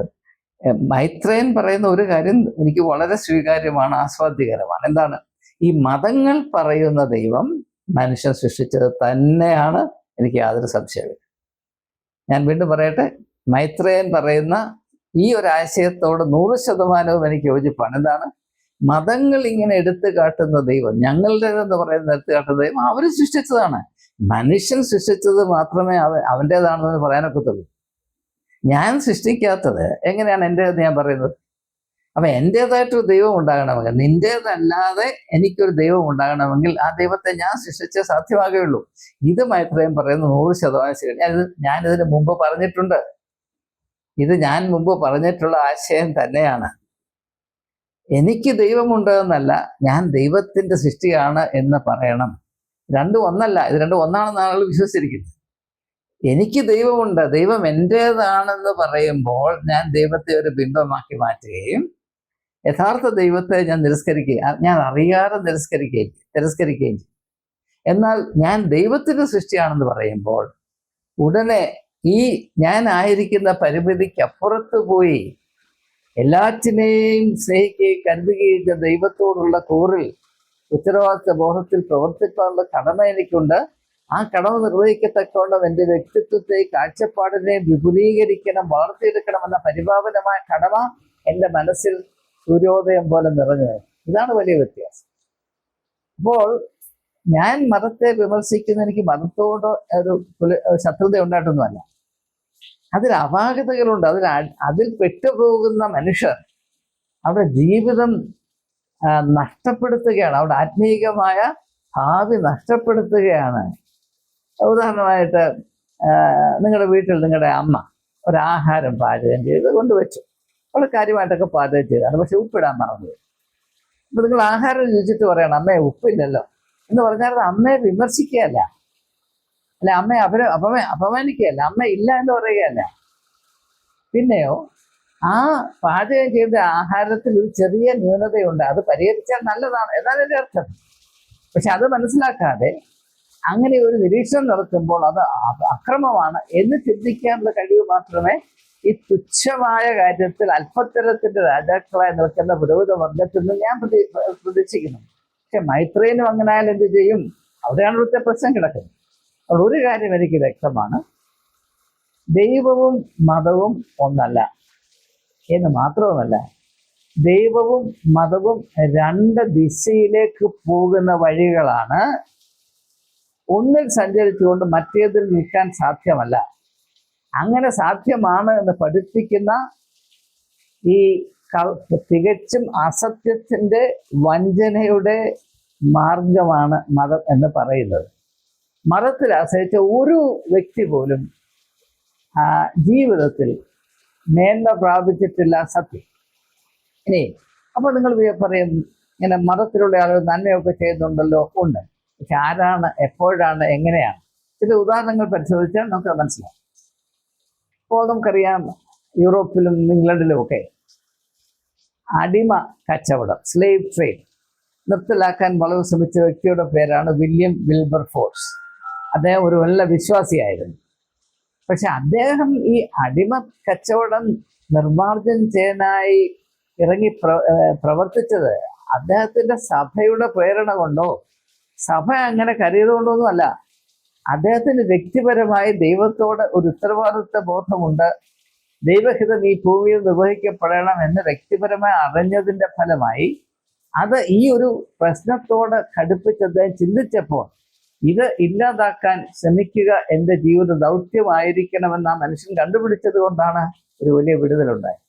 മൈത്രേയൻ പറയുന്ന ഒരു കാര്യം എനിക്ക് വളരെ സ്വീകാര്യമാണ് ആസ്വാദ്യകരമാണ്. എന്താണ്? ഈ മതങ്ങൾ പറയുന്ന ദൈവം മനുഷ്യൻ സൃഷ്ടിച്ചത് തന്നെയാണ് എനിക്ക് യാതൊരു സംശയമില്ല ഞാൻ വീണ്ടും പറയട്ടെ മൈത്രേയൻ പറയുന്ന ഈ ഒരു ആശയത്തോട് നൂറ് ശതമാനവും എനിക്ക് യോജിപ്പാണ്. എന്താണ്? മതങ്ങൾ ഇങ്ങനെ എടുത്തു കാട്ടുന്ന ദൈവം ഞങ്ങളുടേതെന്ന് പറയുന്ന എടുത്തു കാട്ടുന്ന ദൈവം അവർ സൃഷ്ടിച്ചതാണ്. മനുഷ്യൻ സൃഷ്ടിച്ചത് മാത്രമേ അവ അവന്റേതാണെന്ന് പറയാനൊക്കത്തുള്ളൂ. ഞാൻ സൃഷ്ടിക്കാത്തത് എങ്ങനെയാണ് എന്റേതെന്ന് ഞാൻ പറയുന്നത്? അപ്പൊ എന്റേതായിട്ടൊരു ദൈവം ഉണ്ടാകണമെങ്കിൽ നിന്റേതല്ലാതെ എനിക്കൊരു ദൈവം ഉണ്ടാകണമെങ്കിൽ ആ ദൈവത്തെ ഞാൻ സൃഷ്ടിച്ച സാധ്യമാകുകയുള്ളൂ. ഇത് മൈത്രേയം പറയുന്ന നൂറ് ശതമാനം ശരി ഞാനിത് ഞാനിതിന് മുമ്പ് പറഞ്ഞിട്ടുണ്ട്. ഇത് ഞാൻ മുമ്പ് പറഞ്ഞിട്ടുള്ള ആശയം തന്നെയാണ്. എനിക്ക് ദൈവമുണ്ട് എന്നല്ല ഞാൻ ദൈവത്തിന്റെ സൃഷ്ടിയാണ് എന്ന് പറയണം. രണ്ടും ഒന്നല്ല ഇത് രണ്ടും ഒന്നാണെന്ന് ആളുകൾ വിശ്വസിച്ചിരിക്കുന്നത്. എനിക്ക് ദൈവമുണ്ട് ദൈവം എന്റേതാണെന്ന് പറയുമ്പോൾ ഞാൻ ദൈവത്തെ ഒരു ബിംബമാക്കി മാറ്റുകയും യഥാർത്ഥ ദൈവത്തെ ഞാൻ നിരസ്കരിക്കുകയും ഞാൻ അറിയാതെ നിരസ്കരിക്കുകയും തിരസ്കരിക്കുകയും ചെയ്യും. എന്നാൽ ഞാൻ ദൈവത്തിന്റെ സൃഷ്ടിയാണെന്ന് പറയുമ്പോൾ ഉടനെ ഈ ഞാൻ ആയിരിക്കുന്ന പരിമിതിക്ക് അപ്പുറത്ത് പോയി എല്ലാറ്റിനെയും സ്നേഹിക്കുകയും കരുതുകയും ദൈവത്തോടുള്ള കൂറിൽ ഉത്തരവാദിത്ത ബോധത്തിൽ പ്രവർത്തിക്കാനുള്ള കടമ എനിക്കുണ്ട്. ആ കടമ നിർവഹിക്കത്തക്കവണ്ണം എന്റെ വ്യക്തിത്വത്തെ കാഴ്ചപ്പാടിനെ വിപുലീകരിക്കണം വളർത്തിയെടുക്കണം എന്ന പരിപാവനമായ കടമ എന്റെ മനസ്സിൽ സൂര്യോദയം പോലെ നിറഞ്ഞു ഇതാണ് വലിയ വ്യത്യാസം. അപ്പോൾ ഞാൻ മതത്തെ വിമർശിക്കുന്ന എനിക്ക് മതത്തോട് ഒരു ശത്രുത ഉണ്ടായിട്ടൊന്നുമല്ല. അതിൽ അപാകതകളുണ്ട് അതിൽ അതിൽ പെട്ടുപോകുന്ന മനുഷ്യർ അവരുടെ ജീവിതം നഷ്ടപ്പെടുത്തുകയാണ്. അവരുടെ ആത്മീയമായ ഭാവി നഷ്ടപ്പെടുത്തുകയാണ്. ഉദാഹരണമായിട്ട് നിങ്ങളുടെ വീട്ടിൽ നിങ്ങളുടെ അമ്മ ഒരാഹാരം പാചകം ചെയ്ത് കൊണ്ടുവച്ചു. അവൾ കാര്യമായിട്ടൊക്കെ പാചകം ചെയ്താണ്. പക്ഷെ ഉപ്പിടാൻ മറന്നു അപ്പൊ നിങ്ങൾ ആഹാരം രുചിച്ചിട്ട് പറയണം അമ്മേ ഉപ്പില്ലല്ലോ. എന്ന് പറഞ്ഞാൽ അമ്മയെ വിമർശിക്കുകയല്ല. അല്ല അമ്മയെ അപര അപമ അപമാനിക്കുകയല്ല. അമ്മ ഇല്ല എന്ന് പറയുകയല്ല. പിന്നെയോ ആ പാചകം ചെയ്ത ആഹാരത്തിൽ ഒരു ചെറിയ ന്യൂനതയുണ്ട്. അത് പരിഹരിച്ചാൽ നല്ലതാണ്. എന്നാണ് എന്റെ അർത്ഥം. പക്ഷെ അത് മനസ്സിലാക്കാതെ അങ്ങനെ ഒരു നിരീക്ഷണം നടത്തുമ്പോൾ അത് അക്രമമാണ് എന്ന് ചിന്തിക്കാനുള്ള കഴിവ് മാത്രമേ ഈ തുച്ഛമായ കാര്യത്തിൽ അല്പത്തരത്തിന്റെ രാജാക്കളായി നിൽക്കുന്ന പുരോഹിത വർഗത്തിൽ നിന്ന് ഞാൻ പ്രതി പ്രതീക്ഷിക്കുന്നു. പക്ഷെ മൈത്രേനും അങ്ങനെ ആയാലും എന്ത് ചെയ്യും? അവിടെയാണ് ഇവിടുത്തെ പ്രശ്നം കിടക്കുന്നത്. അപ്പോൾ ഒരു കാര്യം എനിക്ക് വ്യക്തമാണ്. ദൈവവും മതവും ഒന്നല്ല എന്ന് മാത്രവുമല്ല ദൈവവും മതവും രണ്ട് ദിശയിലേക്ക് പോകുന്ന വഴികളാണ് ഒന്നിൽ സഞ്ചരിച്ചുകൊണ്ട് മറ്റേതിൽ നിൽക്കാൻ സാധ്യമല്ല. അങ്ങനെ സാധ്യമാണ് എന്ന് പഠിപ്പിക്കുന്ന ഈ തികച്ചും അസത്യത്തിന്റെ വഞ്ചനയുടെ മാർഗമാണ് മതം എന്ന് പറയുന്നത്. മതത്തിൽ ആശ്രയിച്ച ഒരു വ്യക്തി പോലും ജീവിതത്തിൽ മേന്മ പ്രാപിച്ചിട്ടില്ല സത്യം. ഇനി അപ്പൊ നിങ്ങൾ പറയും ഇങ്ങനെ മതത്തിലുള്ള ആളുകൾ നന്മയൊക്കെ ചെയ്യുന്നുണ്ടല്ലോ? ഉണ്ട്. പക്ഷെ ആരാണ് എപ്പോഴാണ് എങ്ങനെയാണ്? ചില ഉദാഹരണങ്ങൾ പരിശോധിച്ചാൽ നമുക്ക് മനസ്സിലാവും. ഇപ്പോൾ നമുക്കറിയാം യൂറോപ്പിലും ഇംഗ്ലണ്ടിലും ഒക്കെ അടിമ കച്ചവടം സ്ലേവ് ട്രേഡ് നിർത്തലാക്കാൻ വളരെ ശ്രമിച്ച വ്യക്തിയുടെ പേരാണ് വില്യം വിൽബർ ഫോഴ്സ് അദ്ദേഹം ഒരു നല്ല വിശ്വാസിയായിരുന്നു. പക്ഷെ അദ്ദേഹം ഈ അടിമ കച്ചവടം നിർമ്മാർജനം ചെയ്യാനായി ഇറങ്ങി പ്ര പ്രവർത്തിച്ചത് അദ്ദേഹത്തിന്റെ സഭയുടെ പ്രേരണ കൊണ്ടോ സഭ അങ്ങനെ കരുതുകൊണ്ടൊന്നുമല്ല അദ്ദേഹത്തിന് വ്യക്തിപരമായി ദൈവത്തോട് ഒരു ഉത്തരവാദിത്വ ബോധമുണ്ട്. ദൈവഹിതം ഈ ഭൂമിയിൽ നിർവഹിക്കപ്പെടണം എന്ന് വ്യക്തിപരമായി അറിഞ്ഞതിന്റെ ഫലമായി അത് ഈ ഒരു പ്രശ്നത്തോട് ഘടിപ്പിച്ച് അദ്ദേഹം ചിന്തിച്ചപ്പോൾ ഇത് ഇല്ലാതാക്കാൻ ശ്രമിക്കുക എന്റെ ജീവിത ദൗത്യമായിരിക്കണമെന്ന് ആ മനുഷ്യൻ കണ്ടുപിടിച്ചത് കൊണ്ടാണ് ഒരു വലിയ വിടുതലുണ്ടായത്.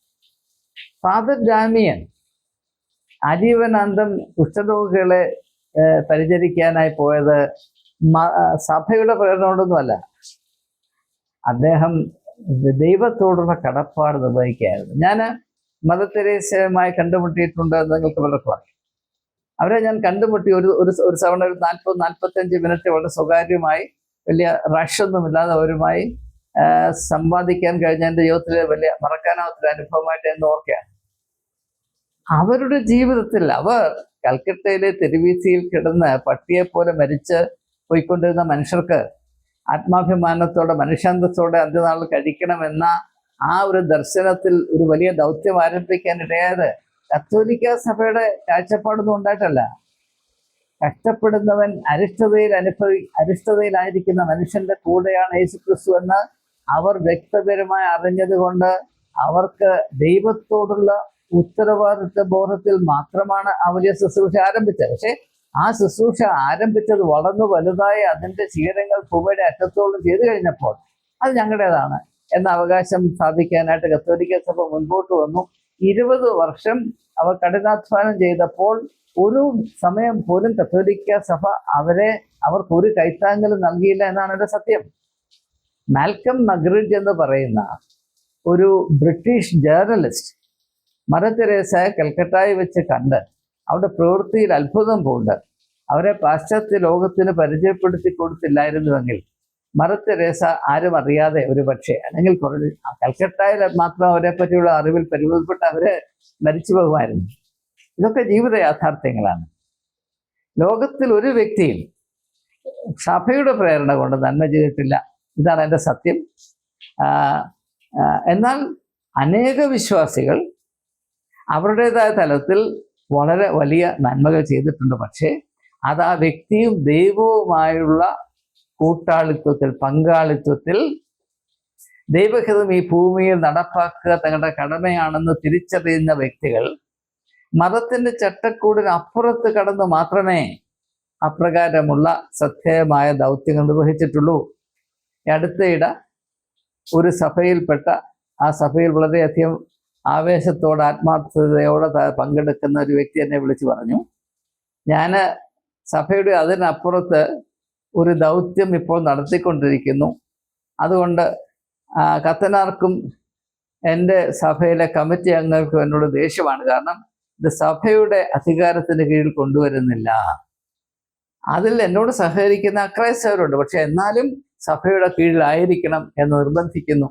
ഫാദർ ഡാമിയൻ ആജീവനാന്തം കുഷ്ഠരോഗികളെ പരിചരിക്കാനായി പോയത് സഭയുടെ പ്രേരണ കൊണ്ടൊന്നുമല്ല. അദ്ദേഹം ദൈവത്തോടുള്ള കടപ്പാട് നിർവഹിക്കുകയായിരുന്നു. ഞാൻ മദർ കണ്ടുമുട്ടിയിട്ടുണ്ട് എന്ന് നിങ്ങൾക്ക് പലർക്കും അറിയാം. അവരെ ഞാൻ കണ്ടുമുട്ടി ഒരു ഒരു ഒരു തവണ ഒരു നാൽപ്പത് നാൽപ്പത്തഞ്ച് മിനിറ്റ് വളരെ സ്വകാര്യമായി വലിയ റഷൊന്നുമില്ലാതെ അവരുമായി സംവാദിക്കാൻ കഴിഞ്ഞ എന്റെ ജീവിതത്തിലെ വലിയ മറക്കാനാവാത്തൊരു അനുഭവമായിട്ട് എന്ന് ഓർക്കുകയാണ്. അവരുടെ ജീവിതത്തിൽ അവർ കൽക്കട്ടയിലെ തെരുവീസിയിൽ കിടന്ന് പട്ടിയെപ്പോലെ മരിച്ച് പോയിക്കൊണ്ടിരുന്ന മനുഷ്യർക്ക് ആത്മാഭിമാനത്തോടെ മനുഷ്യാന്തത്തോടെ അന്ത്യനാൾ കഴിക്കണമെന്ന ആ ഒരു ദർശനത്തിൽ ഒരു വലിയ ദൗത്യം ആരംഭിക്കാൻ ഇടയായത് കത്തോലിക്ക സഭയുടെ കാഴ്ചപ്പാടൊന്നും ഉണ്ടായിട്ടല്ല. കഷ്ടപ്പെടുന്നവൻ അരിഷ്ടതയിൽ അനുഭവി അരിഷ്ടതയിലായിരിക്കുന്ന മനുഷ്യന്റെ കൂടെയാണ് യേശു ക്രിസ്തു എന്ന് അവർ വ്യക്തപരമായി അറിഞ്ഞതുകൊണ്ട് അവർക്ക് ദൈവത്തോടുള്ള ഉത്തരവാദിത്വ ബോധത്തിൽ മാത്രമാണ് വലിയ ശുശ്രൂഷ ആരംഭിച്ചത്. പക്ഷെ ആ ശുശ്രൂഷ ആരംഭിച്ചത് വളർന്നു വലുതായി അതിന്റെ ശീലങ്ങൾ ഭൂമിയുടെ അറ്റത്തോളം ചെയ്തു കഴിഞ്ഞപ്പോൾ അത് ഞങ്ങളുടേതാണ് എന്ന അവകാശം സ്ഥാപിക്കാനായിട്ട് കത്തോലിക്ക സഭ മുൻപോട്ട് വന്നു. ഇരുപത് വർഷം അവർ കഠിനാധ്വാനം ചെയ്തപ്പോൾ ഒരു സമയം പോലും കത്തോലിക്ക സഭ അവരെ അവർക്ക് ഒരു കൈത്താങ്ങലും നൽകിയില്ല എന്നാണ് എന്റെ സത്യം. മാൽക്കം മഗ്രിഡ് എന്ന് പറയുന്ന ഒരു ബ്രിട്ടീഷ് ജേർണലിസ്റ്റ് മദർ തെരേസ വെച്ച് കണ്ട് അവരുടെ പ്രവൃത്തിയിൽ അത്ഭുതം പൂണ്ട്. അവരെ പാശ്ചാത്യ ലോകത്തിന് പരിചയപ്പെടുത്തി കൊടുത്തില്ലായിരുന്നുവെങ്കിൽ മദർ തെരേസ ആരും അറിയാതെ ഒരു പക്ഷേ അല്ലെങ്കിൽ കുറഞ്ഞ കൽക്കട്ടയിൽ മാത്രം അവരെ പറ്റിയുള്ള അറിവിൽ പരിമിതപ്പെട്ട് അവരെ മരിച്ചു പോകുമായിരുന്നു. ഇതൊക്കെ ജീവിത യാഥാർത്ഥ്യങ്ങളാണ്. ലോകത്തിൽ ഒരു വ്യക്തിയും സഭയുടെ പ്രേരണ കൊണ്ട് നന്മ ചെയ്തിട്ടില്ല. ഇതാണ് എന്റെ സത്യം. എന്നാൽ അനേക വിശ്വാസികൾ അവരുടേതായ തലത്തിൽ വളരെ വലിയ നന്മകൾ ചെയ്തിട്ടുണ്ട്. പക്ഷേ അത് ആ വ്യക്തിയും ദൈവവുമായുള്ള കൂട്ടാളിത്വത്തിൽ പങ്കാളിത്വത്തിൽ ദൈവഹിതം ഈ ഭൂമിയിൽ നടപ്പാക്കുക തങ്ങളുടെ കടമയാണെന്ന് തിരിച്ചറിയുന്ന വ്യക്തികൾ മതത്തിന്റെ ചട്ടക്കൂടിന് അപ്പുറത്ത് കടന്ന് മാത്രമേ അപ്രകാരമുള്ള ശ്രദ്ധേയമായ ദൗത്യങ്ങൾ നിർവഹിച്ചിട്ടുള്ളൂ. അടുത്തയിട ഒരു സഭയിൽപ്പെട്ട ആ സഭയിൽ വളരെയധികം ആവേശത്തോടെ ആത്മാർത്ഥതയോടെ പങ്കെടുക്കുന്ന ഒരു വ്യക്തി എന്നെ വിളിച്ചു പറഞ്ഞു. ഞാൻ സഭയുടെ അതിനപ്പുറത്ത് ഒരു ദൗത്യം ഇപ്പോൾ നടത്തിക്കൊണ്ടിരിക്കുന്നു. അതുകൊണ്ട് കത്തനാർക്കും എന്റെ സഭയിലെ കമ്മിറ്റി അംഗങ്ങൾക്കും എന്നോട് ദേഷ്യമാണ്. കാരണം ഇത് സഭയുടെ അധികാരത്തിന് കീഴിൽ കൊണ്ടുവരുന്നില്ല. അതിൽ എന്നോട് സഹകരിക്കുന്ന അക്രൈസ്തവരുണ്ട് പക്ഷെ എന്നാലും സഭയുടെ കീഴിലായിരിക്കണം എന്ന് നിർബന്ധിക്കുന്നു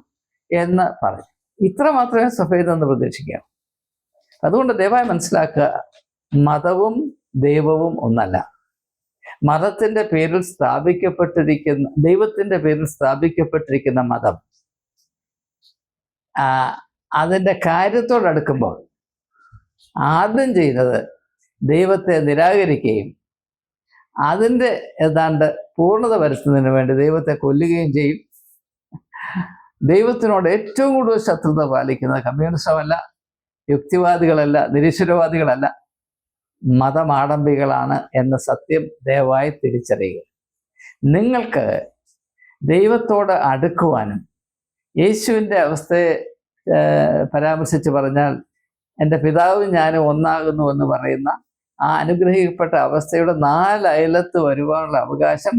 എന്ന് പറഞ്ഞു. ഇത്ര മാത്രമേ സഫേദ് എന്ന് പ്രതീക്ഷിക്കാം. അതുകൊണ്ട് ദയവായി മനസ്സിലാക്കുക മതവും ദൈവവും ഒന്നല്ല. മതത്തിന്റെ പേരിൽ സ്ഥാപിക്കപ്പെട്ടിരിക്കുന്ന ദൈവത്തിന്റെ പേരിൽ സ്ഥാപിക്കപ്പെട്ടിരിക്കുന്ന മതം ആ, അതിന്റെ കാര്യത്തോടടുക്കുമ്പോൾ ആദ്യം ചെയ്യുന്നത് ദൈവത്തെ നിരാകരിക്കുകയും അതിന്റെ ഏതാണ്ട് പൂർണത വരുത്തുന്നതിന് വേണ്ടി ദൈവത്തെ കൊല്ലുകയും ചെയ്യും. ദൈവത്തിനോട് ഏറ്റവും കൂടുതൽ ശത്രുത പാലിക്കുന്നത് കമ്മ്യൂണിസമല്ല യുക്തിവാദികളല്ല നിരീശ്വരവാദികളല്ല മതമാടമ്പികളാണ് എന്ന സത്യം ദയവായി തിരിച്ചറിയുക. നിങ്ങൾക്ക് ദൈവത്തോട് അടുക്കുവാനും യേശുവിന്റെ അവസ്ഥയെ പരാമർശിച്ച് പറഞ്ഞാൽ എന്റെ പിതാവും ഞാനും ഒന്നാകുന്നു എന്ന് പറയുന്ന ആ അനുഗ്രഹിക്കപ്പെട്ട അവസ്ഥയുടെ നാല് അയലത്ത് വരുവാനുള്ള അവകാശം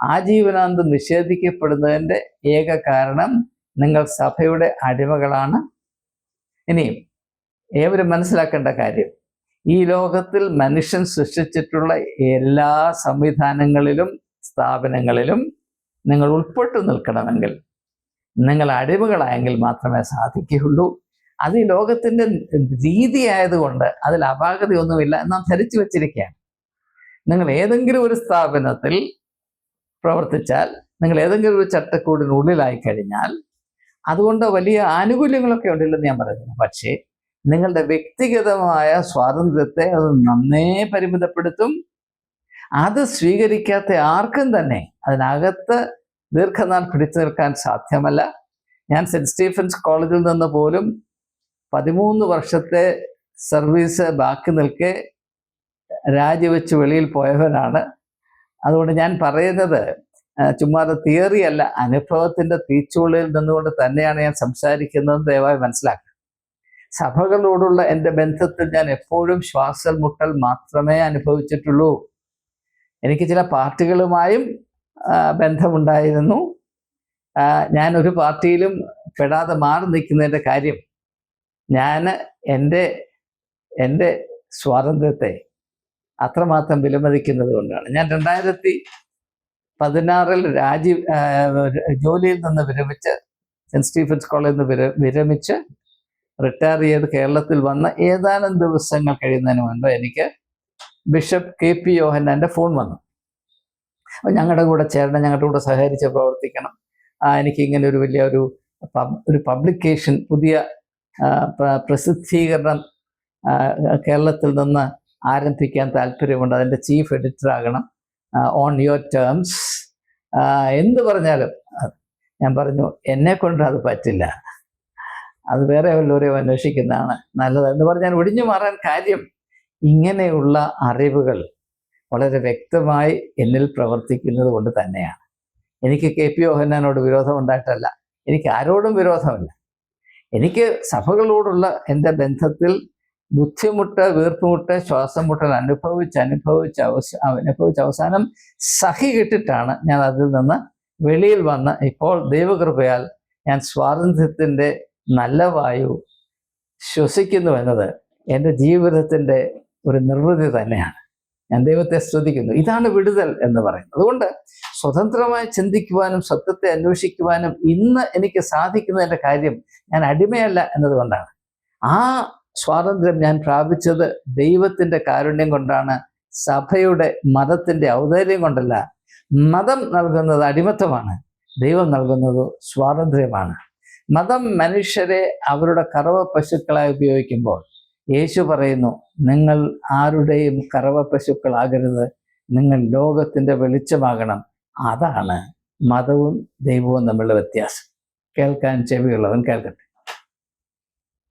ആജീവനാന്തം നിഷേധിക്കപ്പെടുന്നതിന്റെ ഏക കാരണം നിങ്ങൾ സഭയുടെ അടിമകളാണ്. ഇനിയും ഏവരും മനസ്സിലാക്കേണ്ട കാര്യം ഈ ലോകത്തിൽ മനുഷ്യൻ സൃഷ്ടിച്ചിട്ടുള്ള എല്ലാ സംവിധാനങ്ങളിലും സ്ഥാപനങ്ങളിലും നിങ്ങൾ ഉൾപ്പെട്ടു നിൽക്കണമെങ്കിൽ നിങ്ങൾ അടിമകളായെങ്കിൽ മാത്രമേ സാധിക്കുകയുള്ളൂ. അത് ഈ ലോകത്തിന്റെ രീതി ആയതുകൊണ്ട് അതിൽ അപാകതയൊന്നുമില്ല നാം ധരിച്ചു വച്ചിരിക്കുകയാണ്. നിങ്ങൾ ഏതെങ്കിലും ഒരു സ്ഥാപനത്തിൽ പ്രവർത്തിച്ചാൽ നിങ്ങൾ ഏതെങ്കിലും ഒരു ചട്ടക്കൂടിനുള്ളിലായി കഴിഞ്ഞാൽ അതുകൊണ്ട് വലിയ ആനുകൂല്യങ്ങളൊക്കെ ഉണ്ടല്ലെന്ന് ഞാൻ പറയുന്നു. പക്ഷേ നിങ്ങളുടെ വ്യക്തിഗതമായ സ്വാതന്ത്ര്യത്തെ അത് നന്നേ പരിമിതപ്പെടുത്തും. അത് സ്വീകരിക്കാത്ത ആർക്കും തന്നെ അതിനകത്ത് ദീർഘനാൾ പിടിച്ചു നിൽക്കാൻ സാധ്യമല്ല. ഞാൻ സെന്റ് സ്റ്റീഫൻസ് കോളേജിൽ നിന്ന് പോലും പതിമൂന്ന് വർഷത്തെ സർവീസ് ബാക്കി നിൽക്കെ രാജിവെച്ച് വെളിയിൽ പോയവനാണ്. അതുകൊണ്ട് ഞാൻ പറയുന്നത് ചുമ്മാതെ തിയറി അല്ല അനുഭവത്തിന്റെ തീച്ചുള്ളിൽ നിന്നുകൊണ്ട് തന്നെയാണ് ഞാൻ സംസാരിക്കുന്നത് ദയവായി മനസ്സിലാക്കുക. സഭകളോടുള്ള എന്റെ ബന്ധത്തിൽ ഞാൻ എപ്പോഴും ശ്വാസൽ മുട്ടൽ മാത്രമേ അനുഭവിച്ചിട്ടുള്ളൂ. എനിക്ക് ചില പാർട്ടികളുമായും ബന്ധമുണ്ടായിരുന്നു. ഞാൻ ഒരു പാർട്ടിയിലും പെടാതെ മാറി നിൽക്കുന്നതിന്റെ കാര്യം ഞാൻ എന്റെ എന്റെ സ്വാതന്ത്ര്യത്തെ അത്രമാത്രം വിലമതിക്കുന്നത് കൊണ്ടാണ് ഞാൻ രണ്ടായിരത്തി പതിനാറിൽ രാജി ജോലിയിൽ നിന്ന് വിരമിച്ച് സെന്റ് സ്റ്റീഫൻസ് കോളേജിൽ നിന്ന് വിരമിച്ച് റിട്ടയർ ചെയ്ത് കേരളത്തിൽ വന്ന ഏതാനും ദിവസങ്ങൾ കഴിയുന്നതിന് മുൻപ് എനിക്ക് ബിഷപ്പ് കെ പി യോഹന്നാന്റെ ഫോൺ വന്നു. അപ്പം ഞങ്ങളുടെ കൂടെ ചേരണം ഞങ്ങളുടെ കൂടെ സഹകരിച്ച് പ്രവർത്തിക്കണം. എനിക്ക് ഇങ്ങനെ ഒരു വലിയ ഒരു ഒരു പബ്ലിക്കേഷൻ പുതിയ പ്രസിദ്ധീകരണം കേരളത്തിൽ നിന്ന് ആരംഭിക്കാൻ താല്പര്യമുണ്ട്. അതിന്റെ ചീഫ് എഡിറ്റർ ആകണം ഓൺ യുവർ ടേംസ് എന്ത് പറഞ്ഞാലും ഞാൻ പറഞ്ഞു എന്നെ കൊണ്ട് അത് പറ്റില്ല. അത് വേറെ വല്ലവരെയും അന്വേഷിക്കുന്നതാണ് നല്ലത്. എന്ന് പറഞ്ഞാൽ ഒടിഞ്ഞു മാറാൻ കാര്യം ഇങ്ങനെയുള്ള അറിവുകൾ വളരെ വ്യക്തമായി എന്നിൽ പ്രവർത്തിക്കുന്നത് കൊണ്ട് തന്നെയാണ്. എനിക്ക് കെ പി യോഹന്നാനോട് വിരോധമുണ്ടായിട്ടല്ല എനിക്ക് ആരോടും വിരോധമില്ല. എനിക്ക് സഭകളോടുള്ള എന്റെ ബന്ധത്തിൽ ബുദ്ധിമുട്ട് വീർപ്പുമുട്ട് ശ്വാസം മുട്ടൽ അനുഭവിച്ച് അനുഭവിച്ച് അവസ അനുഭവിച്ച് അവസാനം സഹി കിട്ടിട്ടാണ് ഞാൻ അതിൽ നിന്ന് വെളിയിൽ വന്ന് ഇപ്പോൾ ദൈവകൃപയാൽ ഞാൻ സ്വാതന്ത്ര്യത്തിന്റെ നല്ല വായു ശ്വസിക്കുന്നു എന്നത് എന്റെ ജീവിതത്തിന്റെ ഒരു നിർവൃതി തന്നെയാണ്. ഞാൻ ദൈവത്തെ സ്തുതിക്കുന്നു. ഇതാണ് വിടുതൽ എന്ന് പറയുന്നത്. അതുകൊണ്ട് സ്വതന്ത്രമായി ചിന്തിക്കുവാനും സത്യത്തെ അന്വേഷിക്കുവാനും ഇന്ന് എനിക്ക് സാധിക്കുന്നതിന്റെ കാര്യം ഞാൻ അടിമയല്ല എന്നതുകൊണ്ടാണ്. ആ സ്വാതന്ത്ര്യം ഞാൻ പ്രാപിച്ചത് ദൈവത്തിന്റെ കാരുണ്യം കൊണ്ടാണ് സഭയുടെ മതത്തിന്റെ ഔദാര്യം കൊണ്ടല്ല. മതം നൽകുന്നത് അടിമത്തമാണ് ദൈവം നൽകുന്നത് സ്വാതന്ത്ര്യമാണ്. മതം മനുഷ്യരെ അവരുടെ കറവ പശുക്കളായി ഉപയോഗിക്കുമ്പോൾ യേശു പറയുന്നു നിങ്ങൾ ആരുടെയും കറവ പശുക്കളാകരുത് നിങ്ങൾ ലോകത്തിന്റെ വെളിച്ചമാകണം. അതാണ് മതവും ദൈവവും തമ്മിലുള്ള വ്യത്യാസം. കേൾക്കാൻ ചെവിയുള്ളവൻ കേൾക്കട്ടെ.